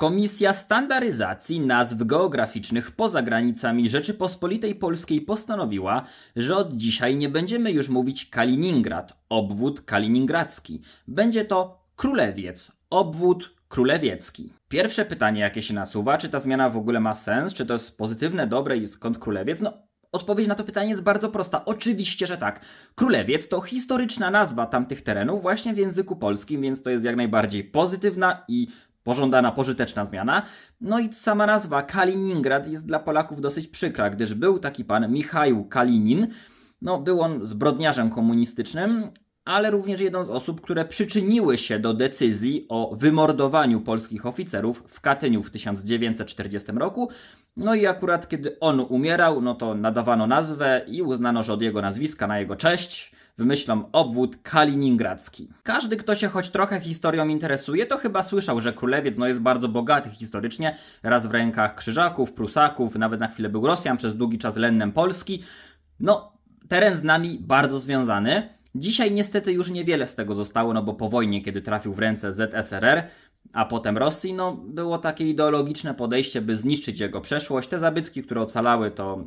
Komisja Standaryzacji Nazw Geograficznych poza granicami Rzeczypospolitej Polskiej postanowiła, że od dzisiaj nie będziemy już mówić Kaliningrad, obwód kaliningradzki. Będzie to Królewiec, obwód królewiecki. Pierwsze pytanie, jakie się nasuwa, czy ta zmiana w ogóle ma sens, czy to jest pozytywne, dobre i skąd Królewiec? No, Odpowiedź na to pytanie jest bardzo prosta. Oczywiście, że tak. Królewiec to historyczna nazwa tamtych terenów właśnie w języku polskim, więc to jest jak najbardziej pozytywna i pożądana, pożyteczna zmiana. No i sama nazwa Kaliningrad jest dla Polaków dosyć przykra, gdyż był taki pan Michał Kalinin. No, był on zbrodniarzem komunistycznym, ale również jedną z osób, które przyczyniły się do decyzji o wymordowaniu polskich oficerów w Katyniu w 1940 roku. No i akurat kiedy on umierał, no to nadawano nazwę i uznano, że od jego nazwiska na jego cześć wymyślą obwód kaliningradzki. Każdy, kto się choć trochę historią interesuje, to chyba słyszał, że Królewiec no, jest bardzo bogaty historycznie, raz w rękach Krzyżaków, Prusaków, nawet na chwilę był Rosjan, przez długi czas Lennem Polski. No, teren z nami bardzo związany. Dzisiaj niestety już niewiele z tego zostało, no bo po wojnie, kiedy trafił w ręce ZSRR, a potem Rosji, no było takie ideologiczne podejście, by zniszczyć jego przeszłość. Te zabytki, które ocalały, to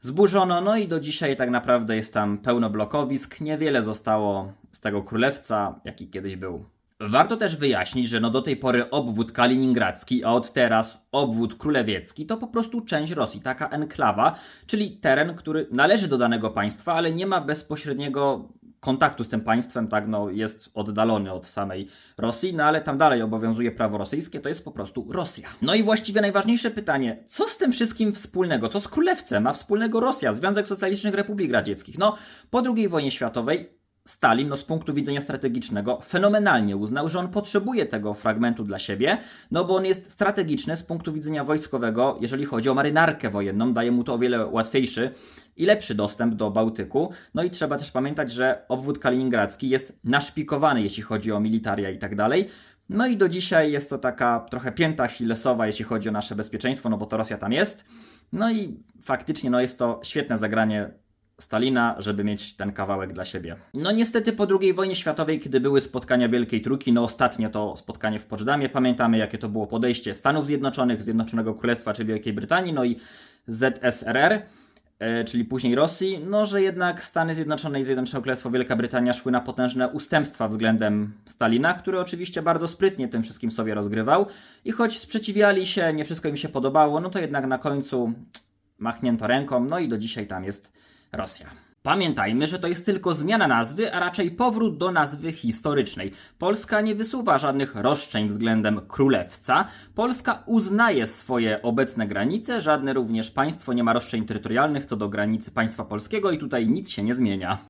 zburzono, no i do dzisiaj tak naprawdę jest tam pełno blokowisk. Niewiele zostało z tego królewca, jaki kiedyś był. Warto też wyjaśnić, że no do tej pory obwód kaliningradzki, a od teraz obwód królewiecki to po prostu część Rosji, taka enklawa, czyli teren, który należy do danego państwa, ale nie ma bezpośredniego kontaktu z tym państwem, tak, no jest oddalony od samej Rosji, no ale tam dalej obowiązuje prawo rosyjskie, to jest po prostu Rosja. No i właściwie najważniejsze pytanie, co z tym wszystkim wspólnego, co z królewcem ma wspólnego Rosja, Związek Socjalistycznych Republik Radzieckich? No, po II wojnie światowej Stalin, no z punktu widzenia strategicznego, fenomenalnie uznał, że on potrzebuje tego fragmentu dla siebie, no bo on jest strategiczny z punktu widzenia wojskowego, jeżeli chodzi o marynarkę wojenną, daje mu to o wiele łatwiejszy i lepszy dostęp do Bałtyku. No i trzeba też pamiętać, że obwód kaliningradzki jest naszpikowany, jeśli chodzi o militaria i tak dalej. No i do dzisiaj jest to taka trochę pięta Achillesowa, jeśli chodzi o nasze bezpieczeństwo, no bo to Rosja tam jest. No i faktycznie no jest to świetne zagranie Stalina, żeby mieć ten kawałek dla siebie. No niestety po II wojnie światowej, kiedy były spotkania Wielkiej Trójki, no ostatnie to spotkanie w Poczdamie, pamiętamy jakie to było podejście Stanów Zjednoczonych, Zjednoczonego Królestwa czy Wielkiej Brytanii, no i ZSRR, e, czyli później Rosji, no że jednak Stany Zjednoczone i Zjednoczone Królestwo Wielka Brytania szły na potężne ustępstwa względem Stalina, który oczywiście bardzo sprytnie tym wszystkim sobie rozgrywał i choć sprzeciwiali się, nie wszystko im się podobało, no to jednak na końcu machnięto ręką, no i do dzisiaj tam jest Rosja. Pamiętajmy, że to jest tylko zmiana nazwy, a raczej powrót do nazwy historycznej. Polska nie wysuwa żadnych roszczeń względem królewca. Polska uznaje swoje obecne granice, żadne również państwo nie ma roszczeń terytorialnych co do granicy państwa polskiego i tutaj nic się nie zmienia.